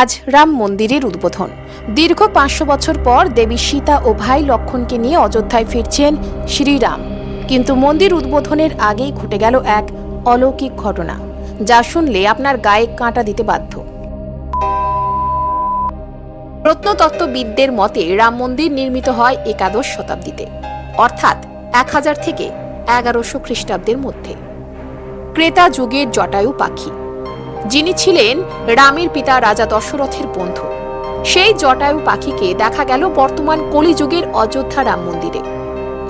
আজ রাম মন্দিরের উদ্বোধন। দীর্ঘ পাঁচশো বছর পর দেবী সীতা ও ভাই লক্ষণকে নিয়ে অযোধ্যায় ফিরছেন শ্রীরাম। কিন্তু মন্দির উদ্বোধনের আগেই ঘটে গেল এক অলৌকিক ঘটনা, যা শুনলে আপনার গায়ে কাঁটা দিতে বাধ্য। প্রত্নতত্ত্ববিদদের মতে রাম মন্দির নির্মিত হয় একাদশ শতাব্দীতে, অর্থাৎ এক হাজার থেকে এগারোশো খ্রিস্টাব্দের মধ্যে। ক্রেতা যুগের জটায়ু পাখি। যিনি ছিলেন রামের পিতা রাজা দশরথের বন্ধু। সেই জটায়ু পাখিকে দেখা গেল বর্তমান কলিযুগের অযোধ্যা রাম মন্দিরে।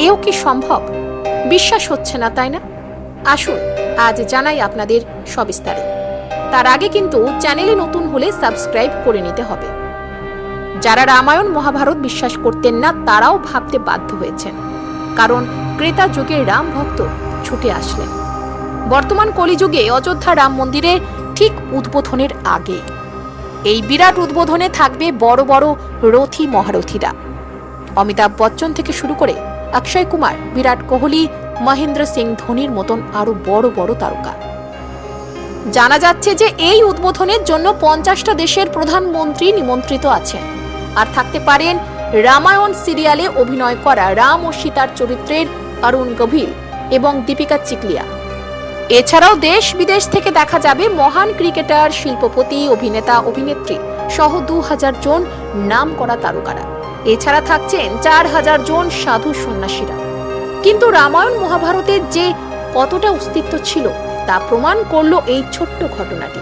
এও কি সম্ভব? বিশ্বাস হচ্ছে না, তাই না? আসুন, আজ জানাই আপনাদের সবিস্তারে। তার আগে কিন্তু চ্যানেলে নতুন হলে সাবস্ক্রাইব করে নিতে হবে। যারা রামায়ণ মহাভারত বিশ্বাস করতেন না, তারাও ভাবতে বাধ্য হয়েছেন। কারণ ক্রেতা যুগের রাম ভক্ত ছুটে আসলেন। বর্তমান কলিযুগে অযোধ্যা রাম মন্দিরের ঠিক উদ্বোধনের আগে। এই বিরাট উদ্বোধনে থাকবে বড় বড় রথী মহারথীরা। অমিতাভ বচ্চন থেকে শুরু করে অক্ষয় কুমার, বিরাট কোহলি, মহেন্দ্র সিং ধোনির মতন আরও বড় বড় তারকা। জানা যাচ্ছে যে এই উদ্বোধনের জন্য পঞ্চাশটা দেশের প্রধানমন্ত্রী নিমন্ত্রিত আছেন। আর থাকতে পারেন রামায়ণ সিরিয়ালে অভিনয় করা রাম ও সীতার চরিত্রের অরুণ গভীর এবং দীপিকা চিকলিয়া। এছাড়াও দেশ বিদেশ থেকে দেখা যাবে মহান ক্রিকেটার, শিল্পপতি, অভিনেতা, অভিনেত্রী সহ দু হাজার জন নাম করা তারকারা। এছাড়া থাকছেন চার হাজার জন সাধু সন্ন্যাসীরা। কিন্তু রামায়ণ মহাভারতের যে কতটা অস্তিত্ব ছিল, তা প্রমাণ করল এই ছোট্ট ঘটনাটি।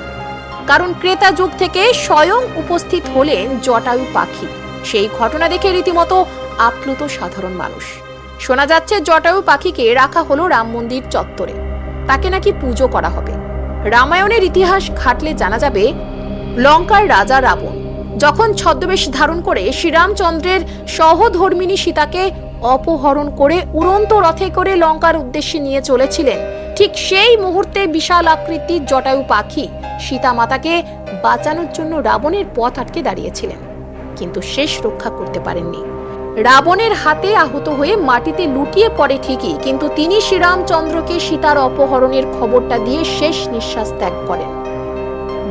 কারণ ক্রেতা যুগ থেকে স্বয়ং উপস্থিত হলেন জটায়ু পাখি। সেই ঘটনা দেখে রীতিমতো আপ্লুত সাধারণ মানুষ। শোনা যাচ্ছে জটায়ু পাখিকে রাখা হলো রাম মন্দির চত্বরে। তাকে নাকি পুজো করা হবে। রামায়ণের ইতিহাস ঘাটলে জানা যাবে, লঙ্কার রাজা রাবণ যখন ছদ্মবেশ ধারণ করে শ্রীরামচন্দ্রের সহধর্মিনী সীতাকে অপহরণ করে উড়ন্ত রথে করে লঙ্কার উদ্দেশ্যে নিয়ে চলেছিলেন, ঠিক সেই মুহূর্তে বিশাল আকৃতির জটায়ু পাখি সীতা মাতাকে বাঁচানোর জন্য রাবণের পথ আটকে দাঁড়িয়েছিলেন, কিন্তু শেষ রক্ষা করতে পারেননি। রাবণের হাতে আহত হয়ে মাটিতে লুটিয়ে পড়ে ঠিকই, কিন্তু তিনি শ্রীরামচন্দ্রকে সীতার অপহরণের খবরটা দিয়ে শেষ নিঃশ্বাস ত্যাগ করেন।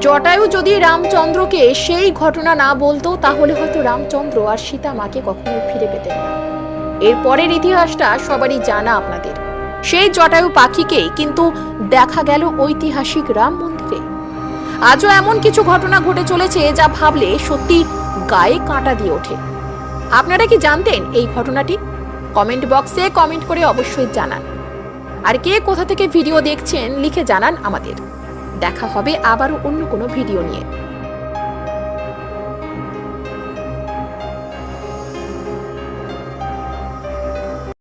জটায়ু যদি রামচন্দ্রকে সেই ঘটনা না বলতো, তাহলে হয়তো রামচন্দ্র আর সীতা মাকে কখনো ফিরে পেতেন না। এর পরের ইতিহাসটা সবারই জানা আপনাদের। সেই জটায়ু পাখিকেই কিন্তু দেখা গেল ঐতিহাসিক রাম মন্দিরে। আজও এমন কিছু ঘটনা ঘটে চলেছে যা ভাবলে সত্যি গায়ে কাঁটা দিয়ে ওঠে। আপনারা কি জানতেন এই ঘটনাটি? কমেন্ট বক্সে কমেন্ট করে অবশ্যই জানান। আর কে কোথা থেকে ভিডিও দেখছেন, লিখে জানান আমাদের। দেখা হবে আবারও অন্য কোনো ভিডিও নিয়ে।